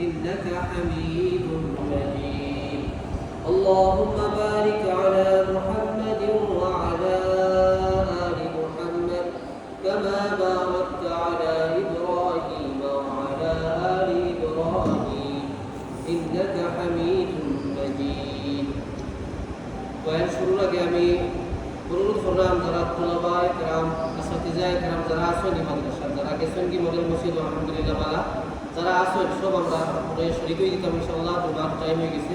إنك حميد مجيد اللهم بارك على محمد وعلى آل محمد كما باركت على إبراهيم وعلى آل إبراهيم إنك حميد مجيد বয়ান শুরুর আগে আমি অনুরোধ করলাম যারা তোলাবায় কেরাম আসাতিজায় কেরাম যারা আসেন এই মাদ্রাসার যারা গেছেন কি মডেল মসজিদ আলহামদুলিল্লাহ মালা যারা আসেন সব আমরা পরে শরীর হয়ে দিতাম ইনশাল্লাহ দুবার টাইম হয়ে গেছে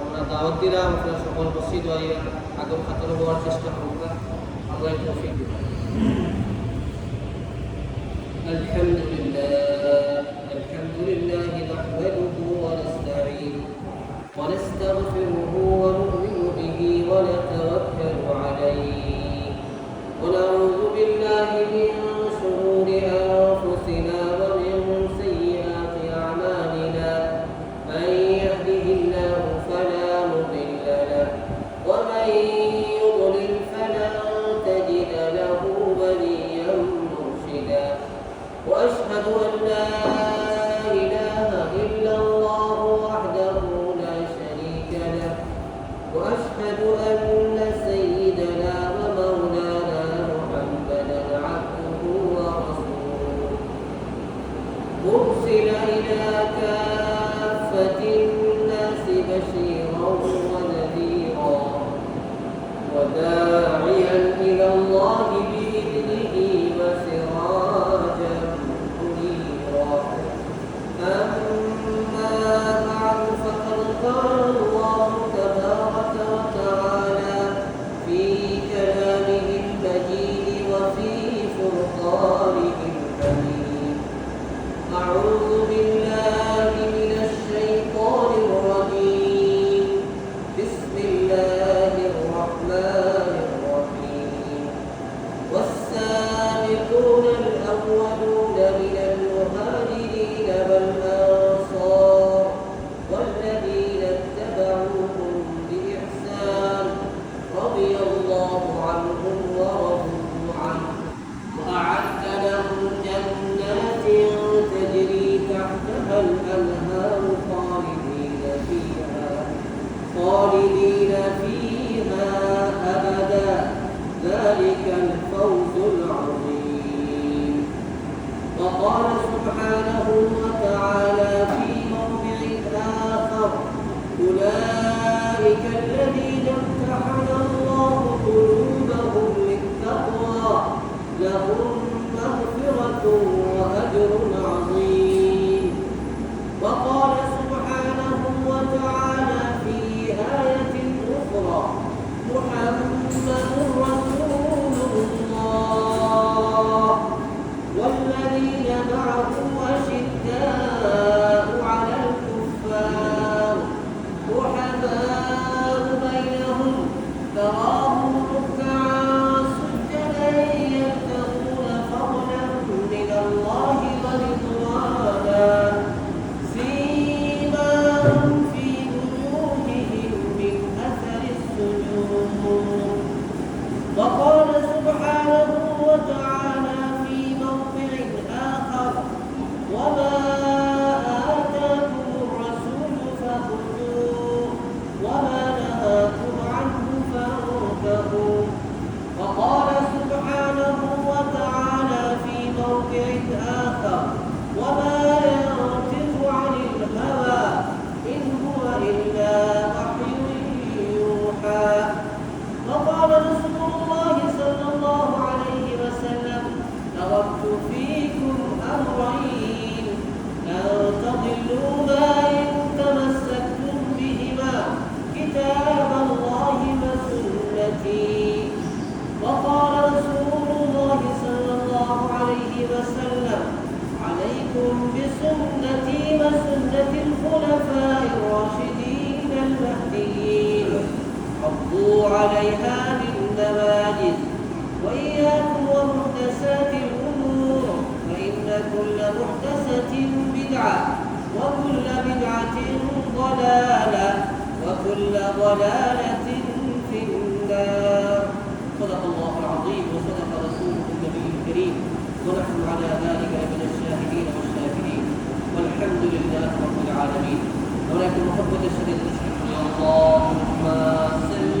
আমরা দাওয়াত দিলাম আপনারা সকল মসজিদ হয়ে আগম খাতানো হওয়ার চেষ্টা করব আল্লাহ তৌফিক দিন الحمد لله الحمد لله نحمده ونستعينه ونستغفره ونؤمن به ونتوكل عليه ونعوذ بالله يصبوا عليها من نماذج وإياكم ومحدثات الأمور فإن كل محدثة بدعة وكل بدعة ضلالة وكل ضلالة في النار. صدق الله العظيم وصدق رسوله النبي الكريم. ونحن على ذلك من الشاهدين والشاكرين. والحمد لله رب العالمين. ولكن محبة الشديد اللهم صل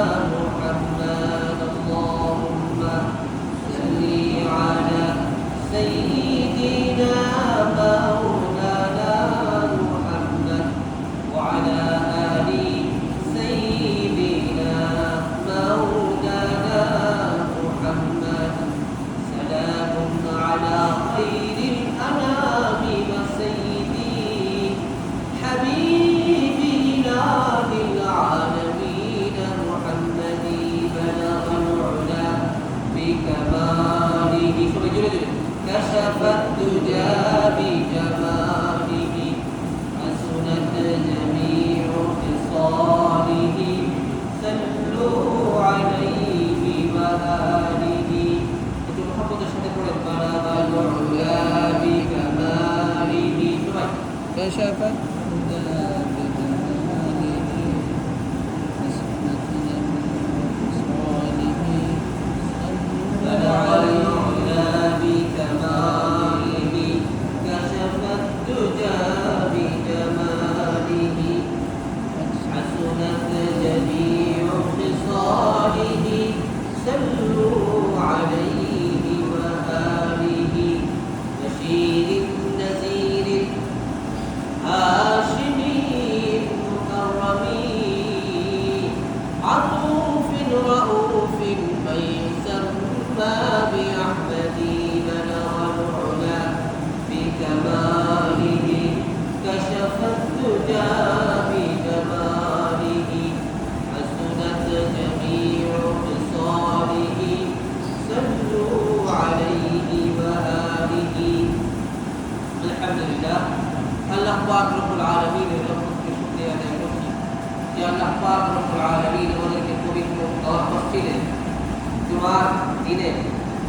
জুমার দিনে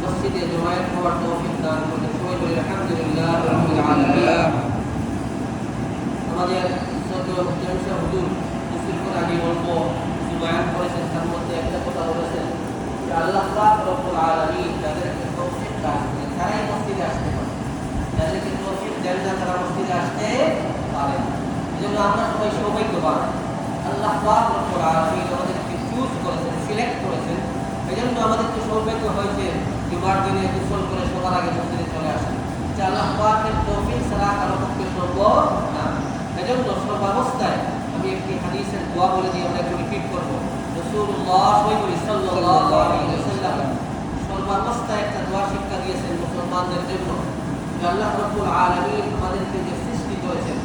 মসজিদে জমায়েত হওয়ার তৌফিক দান করুন সবাই বলি, আলহামদুলিল্লাহ আমাদের হুজুর তার মধ্যে একটা কথা যে, আল্লাহ পাক রব্বুল আলামিন তৌফিক দান তারাই মসজিদে আসতে পারে। যাদেরকে তৌফিক দেন না, তারা মসজিদে আসতে পারে এজন্য আমরা সবাই সৌভাগ্যবান। আল্লাহ পাক রব্বুল আলামিন আমাদেরকে চুজ করেছেন সিলেক্ট করেছেন এজন্য আমাদেরকে সৌভাগ্য হয়েছে জুমার দিনে গোসল করে সবার আগে মসজিদে চলে আসা। যে আল্লাহ পাকের তৌফিক ছাড়া কারও পক্ষে সম্ভব না। এজন্য সর্বাবস্থায় আমি একটি হাদিসের দোয়া বলে দিয়ে আমরা একটু রিপিট করব। সর্বাবস্থায় একটা দোয়া শিক্ষা দিয়েছেন মুসলমানদের জন্য। আল্লাহ রব্বুল আলামিন আমাদেরকে যে সৃষ্টি করেছেন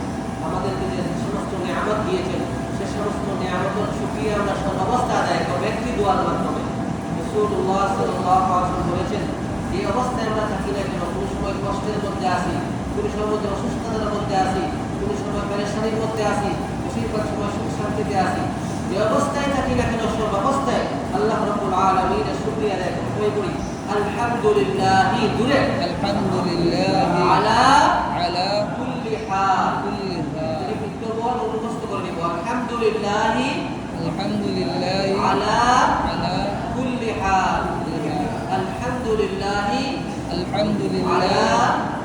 আমাদেরকে যে সমস্ত নিয়ামত দিয়েছেন সে সমস্ত নিয়ামতের শুকরিয়া আমরা সর্বাবস্থা আদায় করব একটি দোয়ার মাধ্যমে রসুল্লাহ সাল্লাল্লাহু আলাইহি ওয়াসাল্লাম বলেছেন এই অবস্থায় আমরা থাকি না কেন কোনো সময় কষ্টের মধ্যে পরিষেবার মধ্যে অসুস্থতার মধ্যে আছি পরিষেবার পেরেশানির মধ্যে আছি বেশিরভাগ সময় সুখ শান্তিতে আছি যে অবস্থায় থাকি না কেন সব অবস্থায় আল্লাহ রব্বুল আলামিন শুকরিয়া আদায় করতে করি আলহামদুলিল্লাহ দূরে। আলহামদুলিল্লাহ আলা আলা কুল্লি হাল। কুল্লি হাল। এটা বিদ্যমান অনুমস্ত করে নিব আলহামদুলিল্লাহ আলহামদুলিল্লাহ আলা আলা কুল্লি হাল। আলহামদুলিল্লাহ আলহামদুলিল্লাহ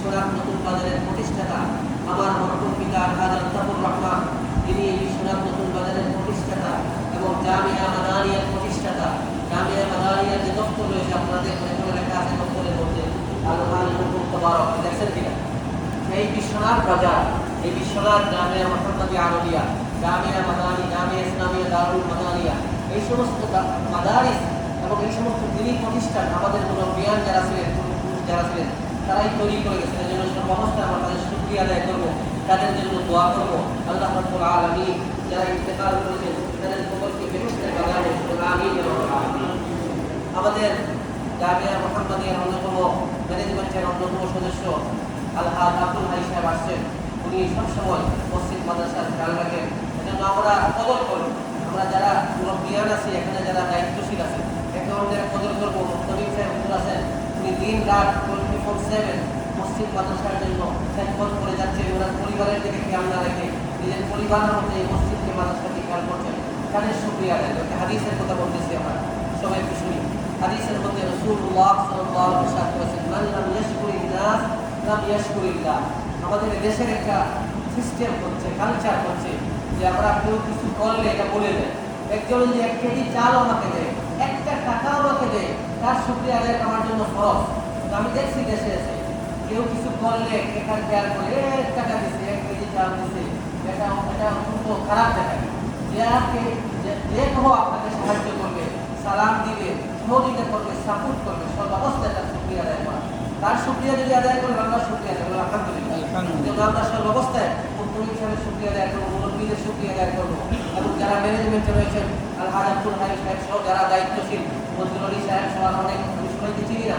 বিশ্বনাথ নতুন বাজারের প্রতিষ্ঠাতা আমার মরহুম পিতা আলহাজ আলতাফুর রহমান। তিনি এই বিশ্বনাথ নতুন বাজারের প্রতিষ্ঠাতা এবং জামিয়া মাদানিয়ার প্রতিষ্ঠাতা। জামিয়া মাদানিয়ার যে দপ্তর রয়েছে আপনাদের লেখা আছে দপ্তরের মধ্যে। দেখছেন কিনা? এই বিশ্বনাথ বাজার, এই বিশ্বনাথ জামিয়া মোহাম্মদী আরবিয়া, জামিয়া মাদানি, জামিয়া ইসলামিয়া দারুল মাদানিয়া। এই সমস্ত মাদারিস এবং এই সমস্ত দিনী প্রতিষ্ঠান, আমাদের মুরব্বিয়ান যারা ছিলেন যারা ছিলেন তারাই তৈরি করে গেছেন এই জন্য সর্বাবস্থায় আমরা তাদের শুক্রিয়া আদায় করব, তাদের জন্য দোয়া করব। আল্লাহ রব্বুল আলামিন যারা ইন্তেকাল করেছেন, তাদের সকলকে বেহেশতে বাগানে আমিন আমাদের জামিয়া মোহাম্মদিয়ার অন্যতম ম্যানেজমেন্টের অন্যতম সদস্য আলহাজ আব্দুল হাই সাহেব আসছেন। উনি সবসময় মসজিদ মাদ্রাসার খেয়াল রাখেন। এজন্য আমরা কদর করি আমরা যারা মুরব্বিয়ান আছি, এখানে যারা দায়িত্বশীল আছে, একে অন্যের কদর করব। মুক্তবিন সাহেব আছেন। উনি দিন রাত ফোর সেভেন মসজিদ মাদ্রাসার জন্য। খেদমত করে যাচ্ছে ওনার পরিবারের দিকে খেয়াল না রেখে নিজের পরিবারের মধ্যে এই মসজিদকে মাদ্রাসাকে খেয়াল করছেন। তাদের সুক্রিয়া আদায় হাদিসের কথা বলতেছি আমরা। সবাই একটু হাদিসের মধ্যে আমাদের দেশের একটা সিস্টেম হচ্ছে, কালচার হচ্ছে যে আমরা কেউ কিছু করলে এটা বলে দেয়। একজন যদি এক কেজি চাল আমাকে দেয়, একটা টাকা আমাকে দেয়, তার শুক্রিয়া আদায় করার জন্য খরচ আমি দেখছি দেশে এসে। কেউ কিছু করলে এখানে খেয়াল করে এক টাকা দিচ্ছে এক কেজি চাল দিচ্ছে এটা এটা অত্যন্ত খারাপ দেখায় যে আপনি যে- কেউ আপনাকে সাহায্য করবে সালাম দিবে সহযোগিতা করবে সাপোর্ট করবে সর্বাবস্থায় তার শুক্রিয়া আদায় করা তার শুক্রিয়া যদি আদায় করে আমরা শুক্রিয়া আদায় আলহামদুলিল্লাহ। আমরা সর্বাবস্থায় মুখ্যমন্ত্রী হিসাবে শুক্রিয়া আদায় করব মুরব্বীদের শুক্রিয়া আদায় করব। এবং যারা ম্যানেজমেন্টে রয়েছেন আব্দুল হাই সাহেব সহ যারা দায়িত্বশীল মজুর আলী সাহেব সহ অনেক আমি সবাইকে চিনি না।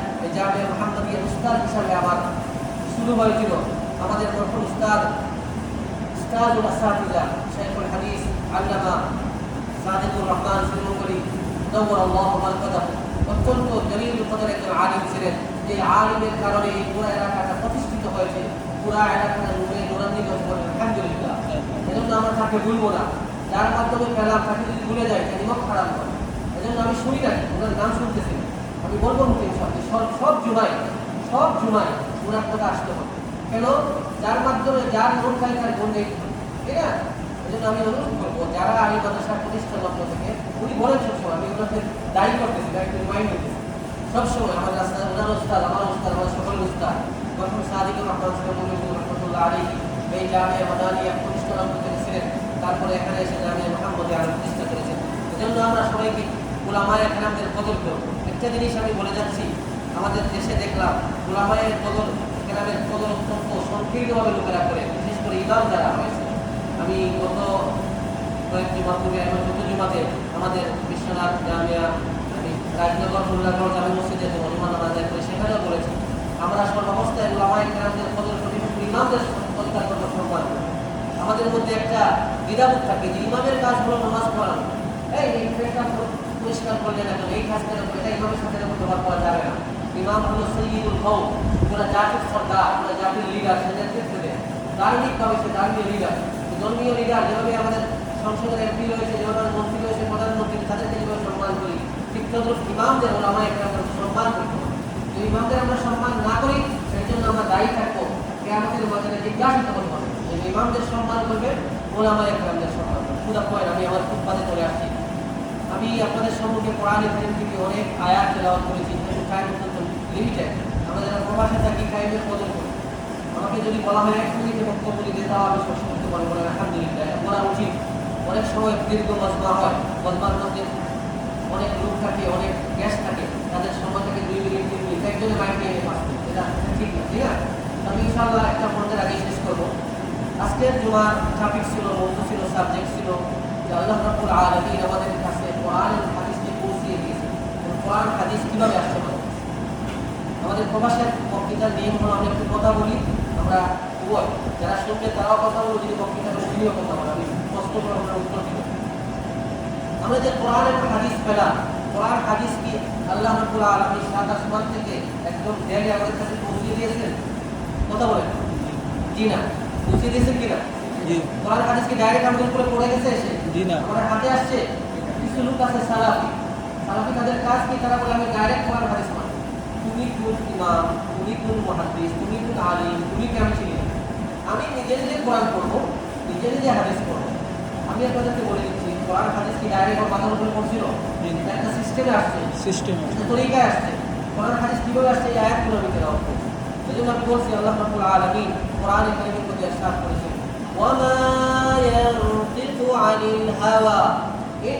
জামিয়া উস্তাদ হিসাবে আমার শুরু হয়েছিল। আমাদের প্রথম উস্তাদ উস্তাদুল আসাদিল্লাহ শেখুল হাদিস, আল্লামা রহমান আল্লাহ অত্যন্ত জলিল পদের একজন আলিম ছিলেন। যে আলিমের কারণে এই পুরো এলাকাটা প্রতিষ্ঠিত হয়েছে। পুরা এলাকাটা নূরে নুরান্বিত আলহামদুলিল্লাহ। এজন্য আমরা তাকে ভুলবো না। যার মাধ্যমে পেলাম তাকে যদি ভুলে যাই তাকে খারাপ করে। এজন্য আমি শুনি না, ওনার নাম শুনতেছি। বলব ইনশাআল্লাহ, সব জুমায় সব জুমায় কথা আসতে হবে। কেন? যার মাধ্যমে যার মন খাই তার গুণ হবে। ঠিক না? এজন্য আমি অনুরোধ করব যারা আমি মাদ্রাসার প্রতিষ্ঠান লগ্ন থেকে উনি বলেন সবসময় আমি ওনাকে দায়ী করতেছি দায়িত্ব রিমাইন্ড করতেছি। সবসময় আমার রাস্তায় ওনার উস্তাদ আমার উস্তাদ আমার সকলের উস্তাদ তখন সাদিক রহমতুল্লাহ আলী এই জামিয়া মাদানিয়া প্রতিষ্ঠান লগ্ন থেকে তারপরে এখানে এসে জামিয়া মোহাম্মদে আলম প্রতিষ্ঠা করেছেন। এজন্য আমরা সবাইকে ওলামায় একরামদের কদর করব একটা জিনিস আমি বলে যাচ্ছি, আমাদের দেশে দেখলাম ওলামায়ের কদর একরামের কদর অত্যন্ত সংকীর্ণভাবে লোকেরা করে, বিশেষ করে ইমাম যারা হয়েছে আমি গত কয়েক জুমা পূর্বে এবং গত জুমাতে আমাদের বিশ্বনাথ জামিয়া রাজনগর মোল্লাগড় জামে মসজিদে যে অনুমান আদায় করে, সেখানেও বলেছি, আমরা সর্বাবস্থায় ওলামায় একরামদের কদর করি ইমামদের সত্তার কথা সম্মান আমাদের মধ্যে একটা দ্বিধাবোধ থাকে যে ইমামের কাজ হলো নামাজ পড়ানো এই প্লেটটা পরিষ্কার করলে না। এই কাজ কেন এটা ইমামের সাথে এরকম ব্যবহার করা যাবে না। ইমাম হলো সৈয়দুল হৌ পুরো জাতির সর্দার পুরো জাতির লিডার সে নেতৃত্ব দেয় ধার্মিকভাবে সে ধার্মীয় লিডার ধর্মীয় লিডার যেভাবে আমাদের সংসদের এমপি রয়েছে, যেভাবে মন্ত্রী রয়েছে, প্রধানমন্ত্রী তাদেরকে যেভাবে সম্মান করি। ঠিক তদ্রুপ ইমামদের হলো আমরা একটা সম্মান হবে যদি ইমামদের আমরা সম্মান না করি, সেই জন্য আমরা দায়ী থাকব কে আমাদের মাঝে জিজ্ঞাসিত করব। ইমামদের সম্মান করবে, ওরা আমার একরামদের সম্মান করবে। সুদা পয়েন্ট আমি আমার বাদে চলে আসছি। আমি আপনাদের সম্মুখে কোরআন কারিম থেকে অনেক আয়াত তেলাওয়াত করেছি, কিন্তু টাইম অত্যন্ত লিমিটেড আমরা যারা প্রবাসে থাকি টাইমের কদর করি আমাকে যদি বলা হয় এক মিনিটে বক্তব্য দিতে, তাও আমি শেষ করতে পারব না। আলহামদুলিল্লাহ করা উচিত। অনেক সময় দীর্ঘ মজমা হয়, মজমার মধ্যে অনেক লোক থাকে, অনেক গ্যাস থাকে। তাদের সময় থেকে দুই মিনিট, তিন মিনিট। একজনের নিয়ে পাস করতে এটা ঠিক না, ঠিক আছে? আমি ইনশাআল্লাহ একটা পর্যায়ের আগে শেষ করব। আজকের জুমার টপিক ছিল, মৌজু ছিল সাবজেক্ট ছিল, যে আল্লাহ রাব্বুল আলামিন আমাদের কাছে কোরআন হাদিসকে পৌঁছিয়ে দিয়েছে কোরআন হাদিস কীভাবে আসতে পারে? আমাদের প্রবাসের বক্তৃতার নিয়ম হলো আমরা একটু কথা বলি আমরা উভয় যারা শুনবে তারাও কথা বলব যদি বক্তৃতা তিনিও কথা বলে আমি স্পষ্ট করে আমরা উত্তর দিব। আমরা যে কোরআন এবং হাদিস পেলাম কোরআন হাদিস কি আল্লাহ রাব্বুল আলামিন সাত আসমান থেকে একদম ডেলে আমাদের কাছে পৌঁছে দিয়েছেন? কথা বলেন। জি না। পৌঁছে দিয়েছেন কিনা? কোরআন হাদিস কি ডাইরেক্ট আমাদের উপরে পড়ে গেছে এসে? জি না। আমাদের হাতে আসছে? কিছু লোক আছে সালাফি। সালাফি তাদের কাজ কি? তারা বলে আমি ডাইরেক্ট কোরআন হাদিস মানি তুমি কোন ইমাম তুমি কোন মহাদিস তুমি কোন আলিম তুমি কে আমি চিনি আমি নিজে নিজে কোরআন পড়ব নিজে নিজে হাদিস পড়ব। আমি আপনাদেরকে বলে দিচ্ছি কোরআন হাদিস কি ডাইরেক্ট মাথার উপরে পড়ছিল? একটা সিস্টেমে আসছে। সিস্টেম একটা তরিকায় আসছে। কোরআন হাদিস কীভাবে আসছে? এই আয়াতগুলো আমি তেলাওয়াত করব। এই জন্য আমি বলছি আল্লাহ রাব্বুল আলামিন কোরআন কারীমের মধ্যে ইরশাদ করেছেন। ওয়ামা ইয়ানতিকু আনিল হাওয়া ইন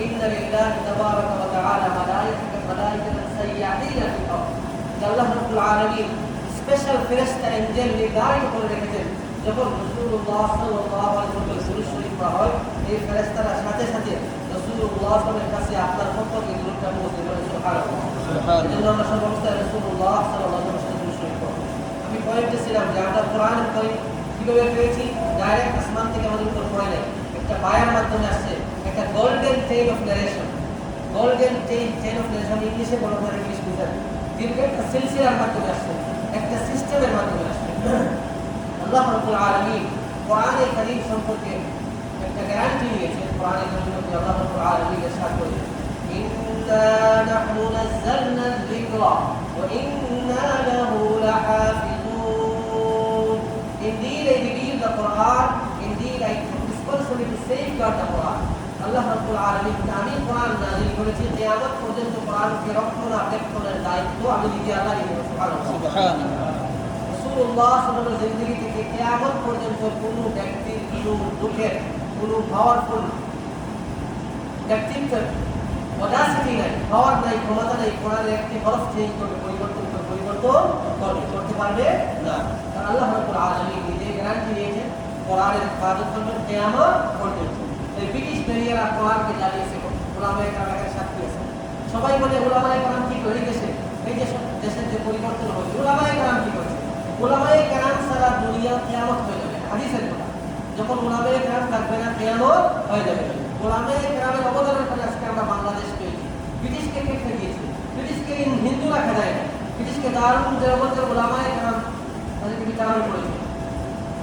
তাবারাকা ওয়া তাআলা মালাইকাতান মালাইকাতান সাইয়্যাহিনা ফিল আরদ যে আল্লাহ রাব্বুল আলামিন স্পেশাল ফেরেশতা এঞ্জেল নির্ধারিত করে রেখেছেন যখন রাসূলুল্লাহ সাল্লাল্লাহু আলাইহি ওয়াসাল্লাম সুরুজ শরীফ পড়া হয় এই ফেরেশতারা সাথে সাথে রাসূলুল্লাহ সাল্লাল্লাহু কাছে আপনার পক্ষে দূরটা পৌঁছে দেবেন সুবহানাল্লাহ। এজন্য আমরা সর্বাবস্থায় রাসূলুল্লাহ সাল্লাল্লাহু আলাইহি ওয়াসাল্লাম শরীফ পড়ব। আমি পয়েন্টে ছিলাম যে আমরা কোরআন করি কীভাবে পেয়েছি ডাইরেক্ট আসমান থেকে আমাদের উপর পড়ে নাই। একটা বায়ার মাধ্যমে আসছে। একটা golden chain of narration golden chain chain of narration ইংলিশে বলা হয় ইংলিশ বুঝান দীর্ঘ একটা সিলসিলার মাধ্যমে আসছে একটা সিস্টেমের মাধ্যমে আসছে আল্লাহ রাব্বুল আলামিন কোরআনে কারীম সম্পর্কে একটা গ্যারান্টি নিয়েছেন কোরআনে কারীম মধ্যে আল্লাহ রাব্বুল আলামিন ইরশাদ করেছেন إنا نحن نزلنا الذكر وإنا له لحافظون Indeed, I believe the Quran. Indeed, I responsibility to safeguard the Quran. আল্লাহ রাব্বুল আলামিন আমি কোরআন নাযিল করেছি কিয়ামত পর্যন্ত কোরআনকে রক্ষণাবেক্ষণের দায়িত্ব আমি নিজে আল্লাহ নেব সুবহানাল্লাহ। রাসূলুল্লাহ সাল্লাল্লাহু আলাইহি জিন্দেগি থেকে কিয়ামত পর্যন্ত কোনো ব্যক্তির কোনো দুঃখের কোনো পাওয়ারফুল ব্যক্তিত্বের অডাসিটি নাই পাওয়ার নাই ক্ষমতা নাই কোরআনের একটি হরফ চেঞ্জ করবে পরিবর্তন পরিবর্তন করতে পারবে না। কারণ আল্লাহ রাব্বুল আলামিন নিজে গ্যারান্টি দিয়েছেন কোরআনের হেফাজত করবেন কিয়ামত পর্যন্ত। এই ব্রিটিশ প্লেয়াররা কোরআনকে জ্বালিয়েছে, ওলামায়ে কেরামের সাক্ষী সবাই বলে ওলামায়ে কেরাম কি করে দেশে এই যে দেশের যে পরিবর্তন হয়েছে, ওলামায়ে কেরাম কি করেছে? ওলামায়ে কেরাম সারা দুনিয়া কিয়ামত হয়ে যাবে, হাদিসের কথা। যখন ওলামায়ে কেরাম থাকবে না, কিয়ামত হয়ে যাবে। ওলামায়ে কেরামের অবদানের ফলে আজকে আমরা বাংলাদেশ পেয়েছি। ব্রিটিশকে কে খেলিয়েছে ব্রিটিশকে হিন্দুরা খেলায় না ব্রিটিশকে দারুণ দেওবন্দের ওলামায়ে কেরাম তাদেরকে বিতাড়ন করেছে।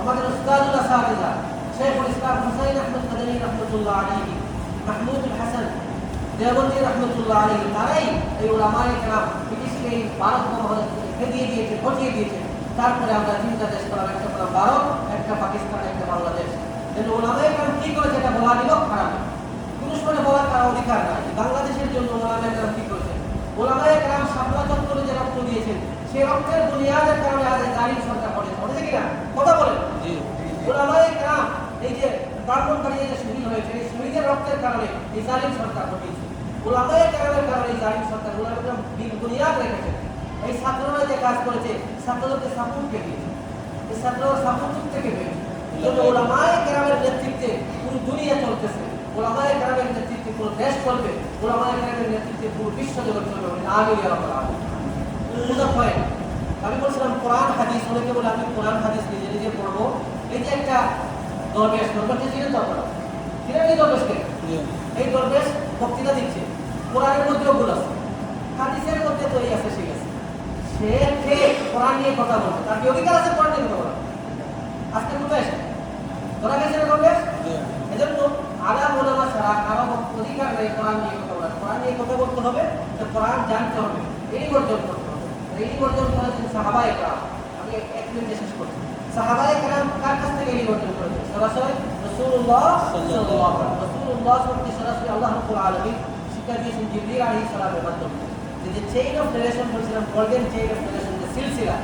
আমাদের উস্তাদুল্লাহ সাহেদা শেখুল ইসলাম হুসাইন আহমদ কাদানি রহমতুল্লাহ আলাইহি মাহমুদুল হাসান দেওবন্দি রহমতুল্লাহ আলাইহি তারাই এই ওলামায়ে কেরাম ব্রিটিশকে এই ভারত মহাদেশ খেদিয়ে দিয়েছে ঘটিয়ে দিয়েছে তারপরে আমরা তিনটা দেশ পেলাম একটা পেলাম ভারত একটা পাকিস্তান একটা বাংলাদেশ কিন্তু ওলামায়ে কেরাম কি করেছে এটা বলা দিল খারাপ কোনো সময় বলার কারও অধিকার নাই বাংলাদেশের জন্য ওলামায়ে কেরাম কি করেছে ওলামায়ে কেরাম শাপলা চত্বরে যে রক্ত দিয়েছেন সেই রক্তের বুনিয়াদের কারণে আজ জালিম সরকার পড়েছে পড়েছে কিনা কথা বলেন ওলামায়ে কেরাম এই যে ব্রাহ্মণবাড়িয়া যে শহীদ হয়েছে, এই শহীদের রক্তের কারণে এই জালিম সরকার ঘটিয়েছে। ওলামায়ে কেরামের কারণে এই জালিম সরকার কেরাম বুনিয়াদ রেখেছে। এই ছাত্ররা যে কাজ করেছে ছাত্রদেরকে সাপোর্ট কে দিয়েছে? এই ছাত্ররা সাপোর্ট থেকে পেয়েছে কিন্তু ওলামায়ে কেরামের নেতৃত্বে পুরো দুনিয়া চলতেছে। ওলামায়ে কেরামের নেতৃত্বে পুরো দেশ চলবে। ওলামায়ে কেরামের নেতৃত্বে পুরো বিশ্ব জগৎ চলবে। হয় আমি বলছিলাম কোরআন হাদিস, অনেকে বলে আমি কোরআন হাদিস নিজে নিজে পড়ব। এই যে একটা দরবেশ দরবেশকে চিনেন তো আপনারা চিনেন এই দরবেশকে এই দরবেশ বক্তৃতা দিচ্ছে। কোরআনের মধ্যেও ভুল আছে। হাদিসের মধ্যে তো এই আছে আছে। সে কে? কোরআন নিয়ে কথা বলছে। তার কি অধিকার আছে কোরআন নিয়ে কথা বলা আজকে কোথায় এসে? ধরা গেছে দরবেশ এজন্য আলাম ওলামা ছাড়া কারও অধিকার নেই কোরআন নিয়ে কথা বলার। কোরআন নিয়ে কথা বলতে হবে তো কোরআন জানতে হবে। এই বর্জন করতে হবে। এই বর্জন করেছেন সাহাবায়ে কেরাম। আমি এক মিনিটে শেষ করছি। সাহাবায়ে কেরাম কার কাছ থেকে বর্জন করেছেন? সরাসরি রাসূলুল্লাহ সাল্লাল্লাহু আলাইহি ওয়াসাল্লাম রাসূলুল্লাহ সাল্লাল্লাহু সরাসরি আল্লাহ রাব্বুল আলামিন শিক্ষা দিয়েছেন জিবরিল আলাইহিস সালামের মাধ্যমে। যে চেইন অফ রিলেশন বলছিলাম গোল্ডেন চেইন অফ রিলেশন যে সিলসিলা,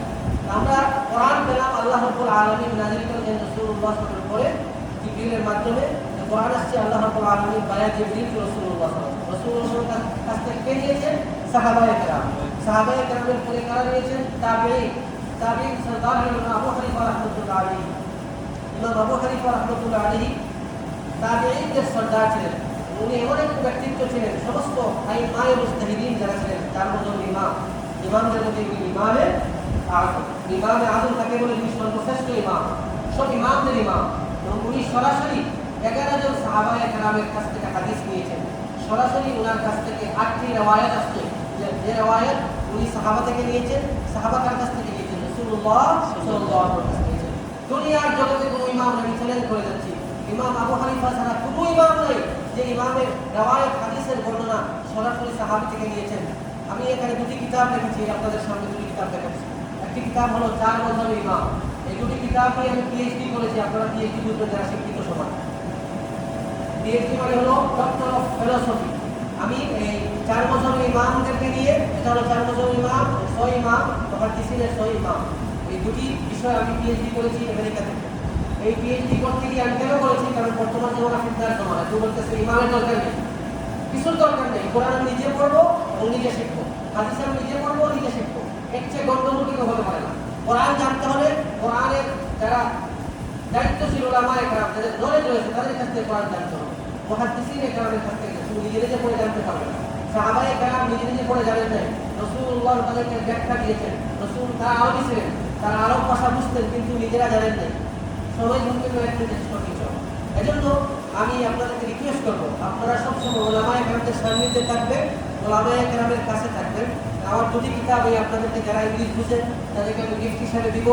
আমরা কোরআন পেলাম আল্লাহ রাব্বুল আলামিন নাযিল করেছেন রাসূলুল্লাহ মাধ্যমে। কোরআন আসছে, আল্লাহ রাব্বুল আলামিন বায়া জিবরিল রাসূলুল্লাহ সাল্লাল্লাহু রাসূলুল্লাহ কাছ থেকে নিয়েছেন? সাহাবায়ে কেরাম। সাহাবায়ে কেরামের পরে কারা নিয়েছেন তাবেঈন। তাবেঈন সরদার আবু হানিফা রাহমাতুল্লাহ আবু হানিফা রাহমাতুল্লাহ আলাইহি তাবেঈনদের সরদার ছিলেন উনি এমন এক ব্যক্তিত্ব ছিলেন, সমস্ত আই মায়ে মুস্তাহিদিন যারা ছিলেন, তার মধ্যে উনি ইমাম। ইমামদের মধ্যে উনি ইমামে আজম ইমামে আজম তাকে বলে তিনি সর্বশ্রেষ্ঠ ইমাম। সব ইমামদের ইমাম। এবং উনি সরাসরি এগারো জন সাহাবায়ে কেরামের কাছ থেকে হাদিস নিয়েছেন। সরাসরি ওনার কাছ থেকে আটটি রেওয়ায়াত আসছে। যে রেওয়ায়াত উনি সাহাবা থেকে নিয়েছেন। সাহাবা কার কাছ দুনিয়ার জগতে কোনো ইমাম আমি চ্যালেঞ্জ করে যাচ্ছি। ইমাম আবু হানিফা ছাড়া কোনো ইমাম নেই যে ইমামের রেওয়ায়াত, হাদিসের বর্ণনা সরাসরি সাহাবী থেকে নিয়েছেন। আমি এখানে দুটি কিতাব রেখেছি আপনাদের সামনে দুটি কিতাব দেখাচ্ছি। একটি কিতাব হলো চার মজহাবের ইমাম। এই দুটি কিতাব নিয়ে আমি পিএইচডি করেছি, আপনারা পিএইচডি বুঝবেন যারা শিক্ষিত সমাজ। পিএইচডি মানে হলো ডক্টর অফ ফিলোসফি আমি এই চার বছর ইমামদেরকে নিয়ে, এটা হলো চার বছর ইমাম, ছয় ইমাম তোমার কিসিনের ছয় ইমাম। এই দুটি বিষয় আমি পিএইচডি করেছি আমেরিকা থেকে। এই পিএইচডি করতে গিয়ে আমি কেন করেছি? কারণ বর্তমান জমানা ফিরদার জমানা কেউ বলতেছে ইমামের দরকার নেই। কিছুর দরকার নেই। কোরআন নিজে পড়ব এবং নিজে শিখব। হাদিস আমি নিজে পড়ব নিজে শিখব। এর চেয়ে গণ্ডমূল হতে পারে না। কোরআন জানতে হলে কোরআনের যারা দায়িত্বশীল ওলামায়ে কেরাম যাদের নলেজ রয়েছে, তাদের কাছ থেকে কোরআন জানতে হবে। মুহাদ্দিসিনে কেরামের কাছ থেকে শুধু নিজে নিজে পড়ে জানতে পারবে না। সাহাবায়ে কেরাম নিজে নিজে পড়ে জানেন নাই? রাসূলুল্লাহ তাদেরকে ব্যাখ্যা দিয়েছেন। রাসূল তারা আরবি ছিলেন তারা আরব ভাষা বুঝতেন, কিন্তু নিজেরা জানেন নাই। সবাই চেষ্টা কিছু এজন্য আমি আপনাদেরকে রিকোয়েস্ট করব, আপনারা সবসময় ওলামায়ে কেরামদের সান্নিধ্যে থাকবেন, ওলামায়ে কেরামের কাছে থাকবেন। আমার দুটি কিতাব এই আপনাদেরকে যারা ইংলিশ বুঝেন, তাদেরকে আমি গিফট হিসাবে দিব।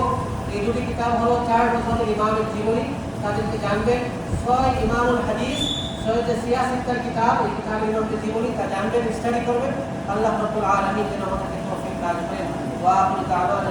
এই দুটি কিতাব হলো চার বছরের ইমামের জীবনী। তাদেরকে জানবেন। ছয় ইমামুল হাদিস, ছয় যে সিয়াসিত্তার কিতাব, এই কিতাব ইমামদের জীবনী, তা জানবেন স্টাডি করবেন। আল্লাহ রব্বুল আলামিন যেন আমাদেরকে দান করেন। ওয়া আখিরু দাওয়ানা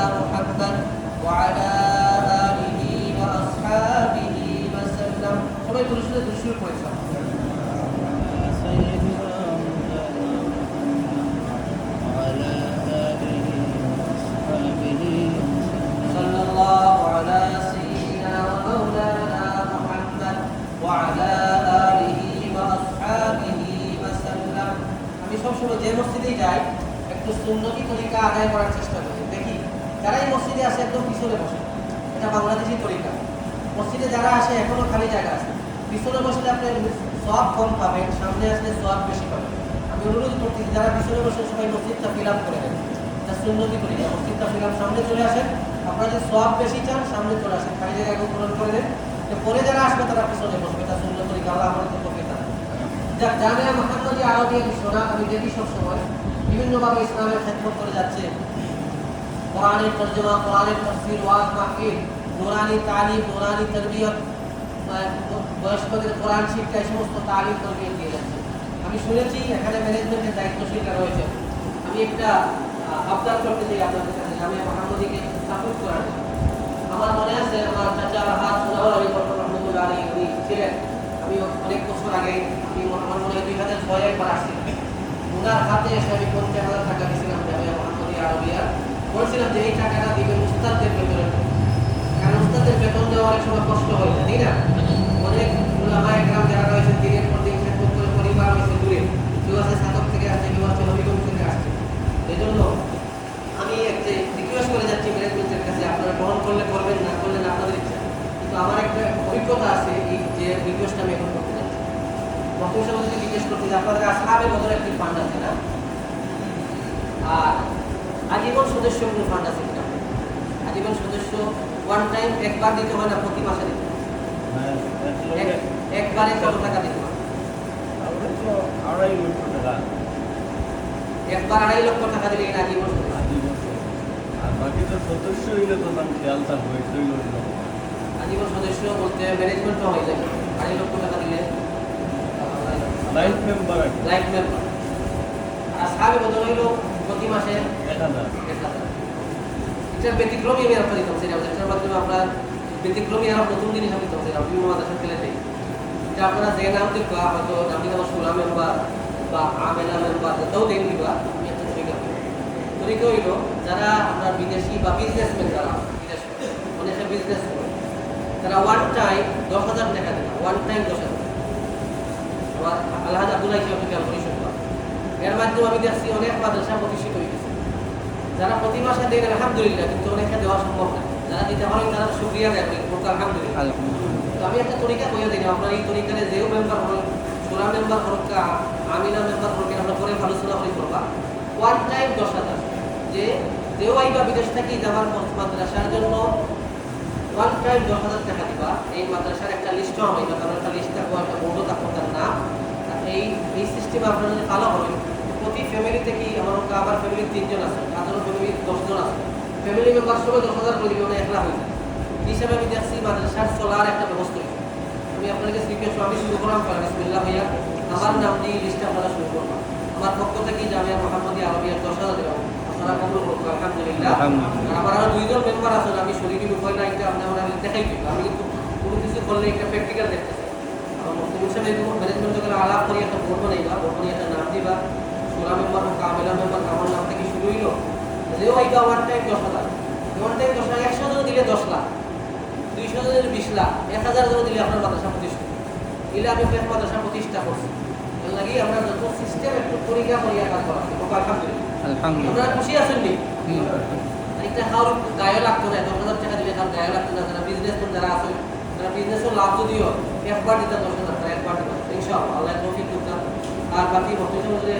وعلى آله وأصحابه وسلم সবাই পুরুষরা দুশোর পয়সা صلى الله على سيدنا ومولانا محمد وعلى آله وأصحابه وسلم আমি সবসময় যে মসজিদে যাই একটু সুন্নতি তরিকা আদায় করার চেষ্টা করি যারাই মসজিদে আসে একদম পিছনে বসে। এটা বাংলাদেশি তরিকা। মসজিদে যারা আসে, এখনও খালি জায়গা আছে। পিছনে বসলে আপনি সব কম পাবেন, সামনে আসলে সব বেশি পাবেন। আমি অনুরোধ করছি, যারা পিছনে বসে সবাই মসজিদটা ফিল আপ করে দেন এটা সুন্নতি তরিকা মসজিদটা ফিল আপ সামনে চলে আসেন। আপনারা যদি সব বেশি চান, সামনে চলে আসেন। খালি জায়গা পূরণ করে দেন। পরে যারা আসবে, তারা পিছনে বসবে। এটা সুন্নত তরিকা আল্লাহ আমাদের পক্ষে তারা যাক, জামিয়া মোহাম্মদী আরবিয়া বিশ্বনাথ আমি দেখি সবসময়। বিভিন্নভাবে ইসলামের খেদমত করে যাচ্ছে। কোরআনের তর্জমা, কোরআনের তফসির, ওয়াজ মাহফিল নুরানি তালিম, নুরানি তরবিয়ত বয়স্কদের কোরআন শিক্ষা, এই সমস্ত তালিম তরবিয়ত দিয়ে যাচ্ছে। আমি শুনেছি এখানে ম্যানেজমেন্টের দায়িত্বশীলরা রয়েছে। আমি একটা আবদার করতে চাই আপনাদের কাছে জামিয়া মোহাম্মদীকে সাপোর্ট করার। আমার মনে আছে, আমার চাচা হাত সুলাউল আলী উনি ছিলেন। আমি অনেক বছর আগে, আমি আমার মনে হয় দুই হাজার ছয় একবার আসছিলাম। ওনার হাতে এসে আমি পঞ্চাশ হাজার টাকা দিয়েছিলাম জামিয়া আরবিয়া বলছিলাম যে এই টাকাটা দিবেন উস্তাদদের বেতনের। কারণ উস্তাদের বেতন দেওয়া অনেক সময় কষ্ট হয় যায় তাই না? অনেক ওলামা একরাম যারা রয়েছে, দিনের পর দিন করে পরিবার হয়েছে দূরে কেউ আছে সাতক থেকে আসছে কেউ আছে হবিগঞ্জ থেকে আসছে। এই জন্য আমি একটা রিকোয়েস্ট করে যাচ্ছি ম্যানেজমেন্টের কাছে, আপনারা গ্রহণ করলে করবেন, না করলে না, আপনাদের ইচ্ছা। কিন্তু আমার একটা অভিজ্ঞতা আছে এই যে রিকোয়েস্ট আমি এখন করতে যাচ্ছি। সময় যদি রিকোয়েস্ট করতে যে আপনাদের আসহাবে বদলে একটি ফান্ড আছে না আর আজীবন সদস্য কোনো ফান্ড আছে কিনা আজীবন সদস্য ওয়ান টাইম একবার দিতে হয় না প্রতি মাসে দিতে হয়। একবারে কত টাকা দিতে হয়? আড়াই লক্ষ টাকা। একবার আড়াই লক্ষ টাকা দিলে এটা আজীবন আর বাকি তো সদস্য হইলে তো তার খেয়াল থাকবে এটাই হইল আজীবন সদস্য বলতে ম্যানেজমেন্টও হয়ে যাবে আড়াই লক্ষ টাকা দিলে লাইফ মেম্বার লাইফ মেম্বার আর সাবে বদল হইল প্রতি মাসে এক হাজার। এক হাজার। এটার ব্যতিক্রমী আমি আপনার দিতাম সেটা মাধ্যমে আপনার ব্যতিক্রমী নতুন জিনিস আমি দিতাম সেটা এটা আপনারা যে নাম দিবা হয়তো দিলাম সুরা মেম্বার বা আমেনা মেম্বার, এটাও দেন দিবা আমি একটা হইল, যারা আপনার বিদেশি বা বিজনেসম্যান যারা, বিদেশ বিজনেস তারা ওয়ান টাইম দশ হাজার টাকা দিবা ওয়ান টাইম দশ হাজার আমার আল্লাহ আব্দুল্লাহ হিসাবে খেয়াল এর মাধ্যমে আমি দেখছি অনেক মাদ্রাসা প্রতিষ্ঠিত হয়ে গেছে যারা প্রতি মাসে দেন আলহামদুলিল্লাহ কিন্তু অনেকে দেওয়া সম্ভব না। যারা দিতে পারেন তারা সুক্রিয়া দেয় বলতে আলহামদুলিল্লাহ। তো আমি একটা তরিকা কইয়া দিই আপনার এই তরিকারে যেও মেম্বার হল সোরা মেম্বার হোক কা আমিনা মেম্বার হোক আমরা পরে আলোচনা করি করবা। ওয়ান টাইম দশ হাজার। যে যেও আইবা বিদেশ থেকে যাবার মাদ্রাসার জন্য ওয়ান টাইম দশ হাজার টাকা দিবা। এই মাদ্রাসার একটা লিস্টও হবে কারণ একটা লিস্ট থাকব একটা বোর্ডও থাকব তার নাম। এই এই সিস্টেমে আপনারা যদি ভালো হবে প্রতি ফ্যামিলি থেকে আমার ওকে আবার ফ্যামিলি তিনজন আছে হাজারো ফ্যামিলি দশজন আছে। ফ্যামিলি মেম্বার সবাই দশ হাজার করে দিবে হয়ে যায়। হিসাবে আমি দেখছি মাদ্রাসার চলার একটা ব্যবস্থা আমি আপনাকে রিকোয়েস্ট আমি শুরু করলাম করেন বিসমিল্লাহ ভাইয়া। আমার নাম দিয়ে লিস্টটা আপনারা শুরু করলাম আমার পক্ষ থেকে জামিয়া মোহাম্মদী আরবিয়ার দশ হাজার দিলাম আপনারা কবুল করব আলহামদুলিল্লাহ। আমার আরও দুইজন মেম্বার আছেন আমি শরীরী বিষয় না এটা আপনার আমি দেখাই দিব আমি কিন্তু কোনো কিছু করলে একটা প্র্যাকটিক্যাল দেখতে চাই আমার হিসাবে ম্যানেজমেন্ট যখন আলাপ করি একটা বোর্ড বানাইবা বোর্ড বানিয়ে একটা নাম দিবা। সোলা মেম্বার হোক কামেলা মেম্বার আমার নাম থেকে শুরু হইল। যেও আইবা ওয়ান টাইম দশ হাজার। ওয়ান টাইম দশ হাজার একশো জন দিলে দশ লাখ। দুইশো জন দিলে বিশ লাখ। এক হাজার জন দিলে আপনার মাদ্রাসা প্রতিষ্ঠা দিলে আমি ফের মাদ্রাসা প্রতিষ্ঠা করছি। এর লাগি আমরা যত সিস্টেম একটু পরীক্ষা করিয়া কাজ করা আলহামদুলিল্লাহ। আপনারা খুশি আছেন নি? একটা খাওয়ার গায়ে লাগতো না দশ হাজার টাকা দিলে তার গায়ে লাগতো না। যারা বিজনেস যারা আছে যারা বিজনেসও লাভ যদিও একবার দিতে দশ হাজার টাকা একবার দিতে ইনশাআল্লাহ আল্লাহ তৌফিক করতাম আর বাকি মধ্যে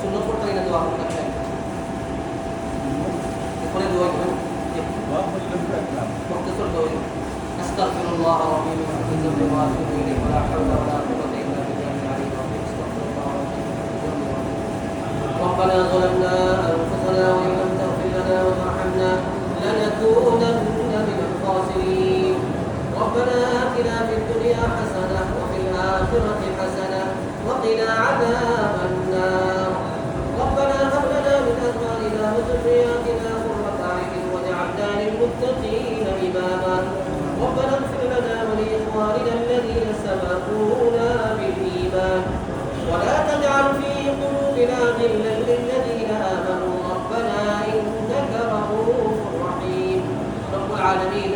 সুন্নত করতে না দোয়া করতে এরপরে দোয়া করবেন مختصر دوري استغفر الله ربي من كل ذنب واتوب اليه ولا حول ولا قوه الا بالله العلي العظيم استغفر الله ربي من كل ذنب واتوب إليه. ربنا ظلمنا انفسنا وان لم تغفر لنا وترحمنا لنكونن من الخاسرين ربنا اتنا في الدنيا حسنه وفي الاخره حسنه وقنا عذاب النار اماما ربنا اغفر لنا ولإخواننا الذين سبقونا بالإيمان. ولا تجعل في قلوبنا غلا للذين آمنوا. ربنا إنك رؤوف رحيم. رب العالمين.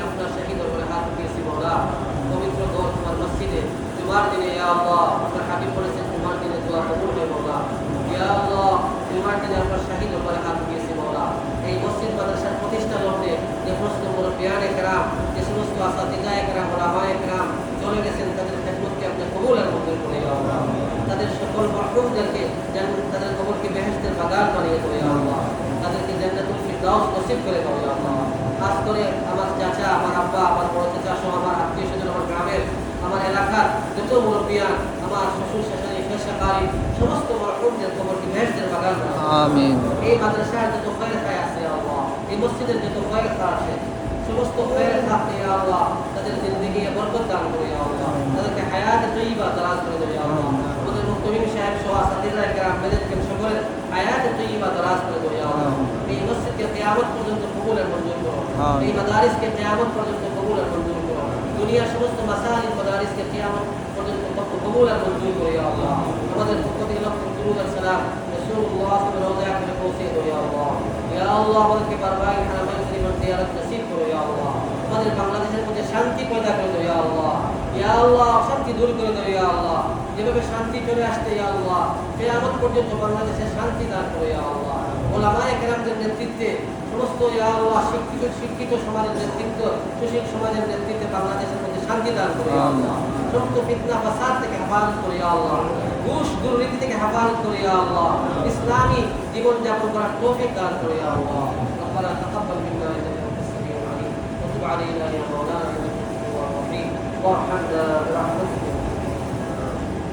কিয়ামত পর্যন্ত কবুলের মঞ্জুর করো। এই মাদারিসকে কিয়ামত পর্যন্ত কবুলের মঞ্জুর করো। দুনিয়ার সমস্ত মাসালিক মাদারিসকে কিয়ামত পর্যন্ত কবুলের মঞ্জুর করো ইয়া আল্লাহ। আমাদের পক্ষ থেকে লক্ষ দুরুদ আর সালাম রাসূলুল্লাহ ওয়া সাল্লাম পৌঁছে দাও ইয়া আল্লাহ। ইয়া আল্লাহ আমাদেরকে বারবার হারামাইন শরীফের জিয়ারত নসিব করো ইয়া আল্লাহ। আমাদের বাংলাদেশের মধ্যে শান্তি পয়দা করে দাও ইয়া আল্লাহ। ইয়া আল্লাহ অশান্তি দূর করে দাও ইয়া আল্লাহ। যেভাবে শান্তি চলে আসছে ইয়া আল্লাহ। কিয়ামত পর্যন্ত বাংলাদেশে শান্তি দান করো ইয়া আল্লাহ। ওলামায়ে কেরামদের নেতৃত্বে সমস্ত ইয়া আল্লাহ শিক্ষিত শিক্ষিত সমাজের নেতৃত্ব সুশীল সমাজের নেতৃত্বে বাংলাদেশের মধ্যে শান্তি দান করো ইয়া আল্লাহ সমস্ত ফিতনা ফাসাদ থেকে হেফাজত করো ইয়া আল্লাহ ঘুষ দুর্নীতি থেকে হেফাজত করো ইয়া আল্লাহ ইসলামী জীবন যাপন করার তৌফিক দান করো ইয়া আল্লাহ ربنا تقبل منا انك انت السميع العليم وتب علينا يا مولانا انك انت التواب الرحيم وارحمنا برحمتك